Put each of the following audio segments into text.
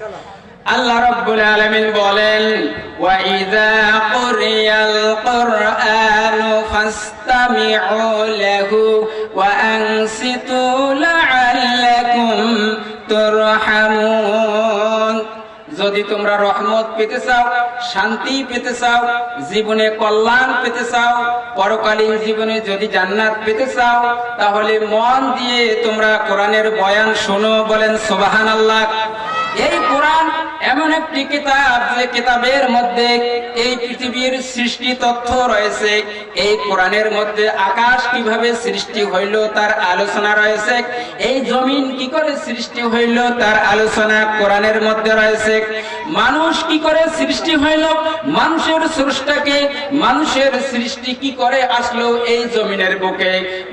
আল্লাহ রাব্বুল আলামিন বলেন, ওয়া ইযা কুরিয়াল কুরআনু ফাসতামি'ু লাহু ওয়া আনসিতু লা'আল্লাকুম তুরহামুন. যদি তোমরা রহমত পেতে চাও, শান্তি পেতে চাও, জীবনে কল্যাণ পেতে চাও, পরকালীন জীবনে যদি জান্নাত পেতে চাও, তাহলে মন দিয়ে তোমরা কোরআনের বয়ান শোনো, বলেন সুবহানাল্লাহ। এই কোরআন এমন একটি কিতাব যে কিতাবের মধ্যে এই পৃথিবীর সৃষ্টি তথ্য রয়েছে। এই কোরআনের মধ্যে আকাশ কীভাবে সৃষ্টি হইল তার আলোচনা রয়েছে। এই জমিন কি করে সৃষ্টি হইল তার আলোচনা কোরআনের মধ্যে রয়েছে। মানুষ কি করে সৃষ্টি হইল? মানুষের স্রষ্টাকে মানুষের সৃষ্টি কি করে আসলো এই জমিনের বুকে?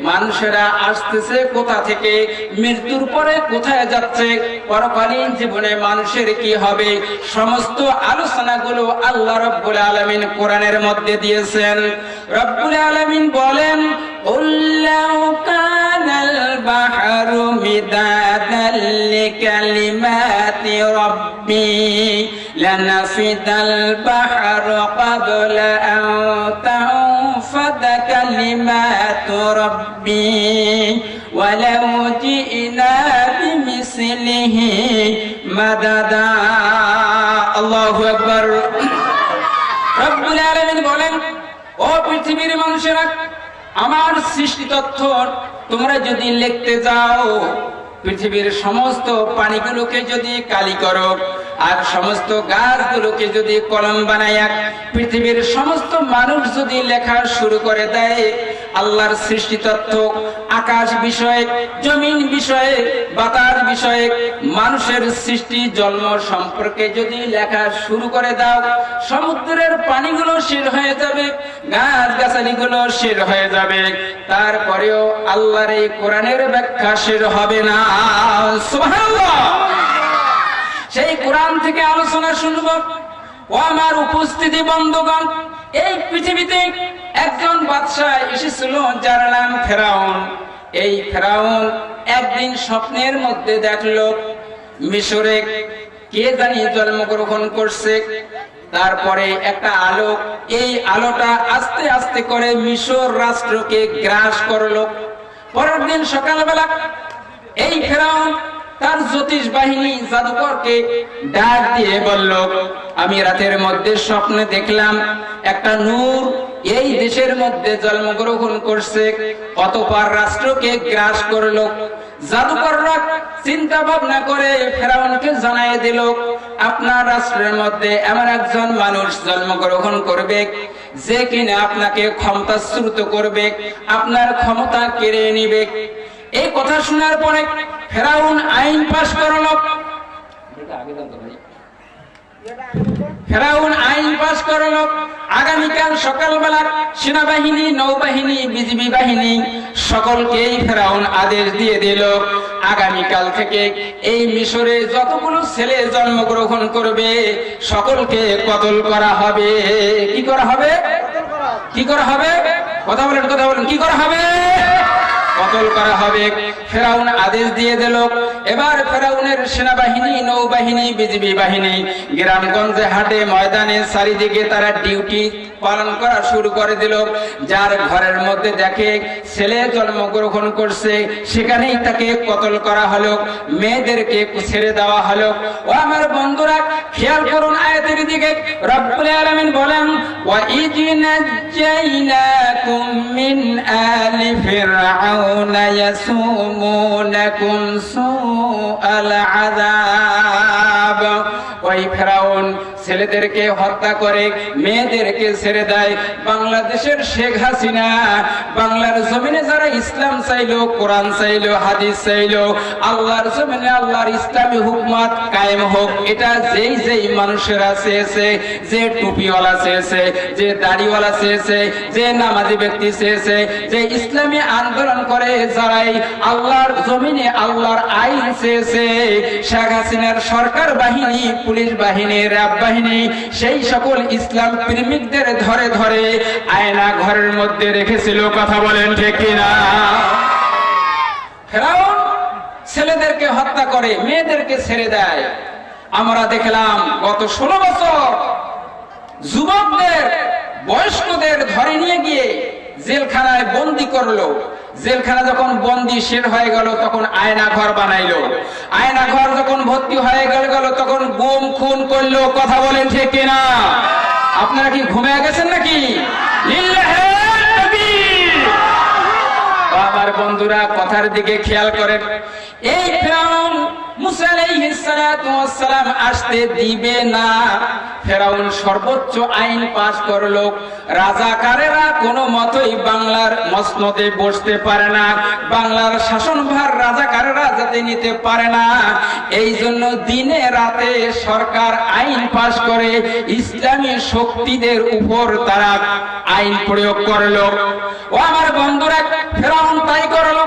মানুষেরা আসতেছে কোথা থেকে? মৃত্যুর পরে কোথায় যাচ্ছে? পরকালীন জীবনে মানুষের কি হবে? সমস্ত আলোচনাগুলো আল্লাহ রব্বুল আলামিন কোরআনের মধ্যে দিয়েছেন রব্বুল আলামিন বলেন قل لو كان البحر مدادا لكلمات ربي لنفد البحر قبل أن تنفد كلمات ربي ولو جئنا بمثله মাদাদা আল্লাহু আকবার। রব্বুল আলামিন বলেন, ও পৃথিবীর মানুষেরা, আমার সৃষ্টি তথ্য তোমরা যদি লিখতে যাও পৃথিবীর সমস্ত প্রাণীগুলোকে যদি কালি করো, আর সমস্ত গাছগুলোকে যদি কলম বানায়, পৃথিবীর সমস্ত মানুষ যদি লেখা শুরু করে দেয় আল্লাহর সৃষ্টি তত্ত্ব, আকাশ বিষয়ে, জমিন বিষয়ে, বাতাস বিষয়ে, মানুষের সৃষ্টি, জন্ম সম্পর্কে যদি লেখা শুরু করে দাও, সমুদ্রের পানিগুলো শের হয়ে যাবে গাছ গাছালিগুলো শের হয়ে যাবে। তারপরেও আল্লাহর এই কোরআনের ব্যাখ্যা শের হবে না। সেই কোরআন থেকে আলোচনা শুনব। ও আমার উপস্থিতি বন্ধুগণ, এই পৃথিবীতে একজন বাদশাহ এসেছিল যার নাম ফেরাউন। এই ফেরাউন একদিন স্বপ্নের মধ্যে দেখল, মিশরে কে জানি জন্মগ্রহণ করছে। তারপরে একটা আলো, এই আলোটা আস্তে আস্তে করে মিশর রাষ্ট্রকে গ্রাস করল। পরের দিন সকালবেলা এই ফেরাউন তার জ্যোতিষ বাহিনী জাদুকরকে ডাক দিয়ে বলল, আমি রাতের মধ্যে স্বপ্নে দেখলাম একটা নূর এই দেশের মধ্যে জন্মগ্রহণ করছে অতপার রাষ্ট্রকে গ্রাস করল। জাদুকররা চিন্তা ভাবনা করে ফেরাউনকে জানাই দিল আপনার রাষ্ট্রের মধ্যে এমন একজন মানুষ জন্মগ্রহণ করবে যে কিনা আপনাকে ক্ষমতাশ্রুত করবে আপনার ক্ষমতা কেড়ে নিবে। এই কথা শোনার পরে ফেরাউন আইন পাশ করল। ফেরাউন আইন পাশ করল। আগামীকাল সকালবেলা সেনাবাহিনী, নৌবাহিনী, বিজিবি বাহিনী সকলকেই ফেরাউন আদেশ দিয়ে দিল। আগামীকাল থেকে এই মিশরে যতগুলো ছেলে জন্মগ্রহণ করবে, সকলকে কতল করা হবে? কি করা হবে? কি করা হবে? কথা বলেন কথা বলেন, কি করা হবে? কতল করা হবে? ফেরাউন আদেশ দিয়ে দিল। এবার ফেরাউনের সেনাবাহিনী, নৌবাহিনী, বিজিবি বাহিনী গ্রামগঞ্জে হাটে ময়দানে চারিদিকে তারা ডিউটি পালন করা শুরু করে দিল। যার ঘরের মধ্যে দেখে ছেলে জন্মগ্রহণ করছে, সেখানেই তাকে কতল করা হলো, মেয়েদেরকে ছেড়ে দেওয়া হলো। ও আমার বন্ধুরা, খেয়াল করুন আয়াতের দিকে। রব্বুল আলামিন বলেন, ওয়া ইজনাজাইনাকুম نجيناكم من آل فرعون يسومونكم سوء العذاب. ছেলেদেরকে হত্যা করে, মেয়েদেরকে ছেড়ে দেয়। বাংলাদেশের শেখ হাসিনা, বাংলার জমিনে যারা ইসলাম চাইলো, কোরআন চাইলো, হাদিস চাইলো, আল্লাহর জমিনে আল্লাহর ইসলামী হুকমত কায়েম হোক। এটা যেই যেই মানুষেরা চেয়েছে, যে টুপিওয়ালা চেয়েছে, যে দাড়িওয়ালা চেয়েছে, যে নামাজি ব্যক্তি চেয়েছে, যে ইসলামী আন্দোলন করে, যারাই আল্লাহর জমিনে আল্লাহর আইন চেয়েছে, শেখ হাসিনার সরকার বাহিনী, পুলিশ বাহিনী র্যাব বাহিনী সেই সকল ইসলাম প্রেমিকদের ধরে ধরে আয়না ঘরের মধ্যে রেখেছিল। কথা বলেন ঠিক কিনা? ছেলেদেরকে হত্যা করে, মেয়েদেরকে ছেড়ে দেয়। আমরা দেখলাম গত ষোলো বছর যুবকদের, বয়স্কদের ধরে নিয়ে গিয়ে জেলখানায় বন্দি করল। জেলখানা যখন বন্দি শের হয়ে গেল, তখন আয়না ঘর বানাইলো। আয়না ঘর যখন ভর্তি হয়ে গেল গেল, তখন গুম, খুন করল, কথা বলেন ঠিক কিনা? আপনারা কি ঘুমিয়ে গেছেন নাকি। আমার বন্ধুরা, কথার দিকে খেয়াল করেন। এই ফেরাউন মুসা আলাইহিস সালাতু আসতে দিবে না। ফেরাউন সর্বোচ্চ আইন পাশ করল। রাজাকারেরা কোনো মতই বাংলার মসনদে বসতে পারে না। বাংলার শাসনভার রাজাকারেরা যাতে নিতে পারে না। এই জন্য দিনে রাতে সরকার আইন পাশ করে ইসলামী শক্তিদের উপর তারা আইন প্রয়োগ করল। ও আমার বন্ধুরা, ফেরাউন তাই করল।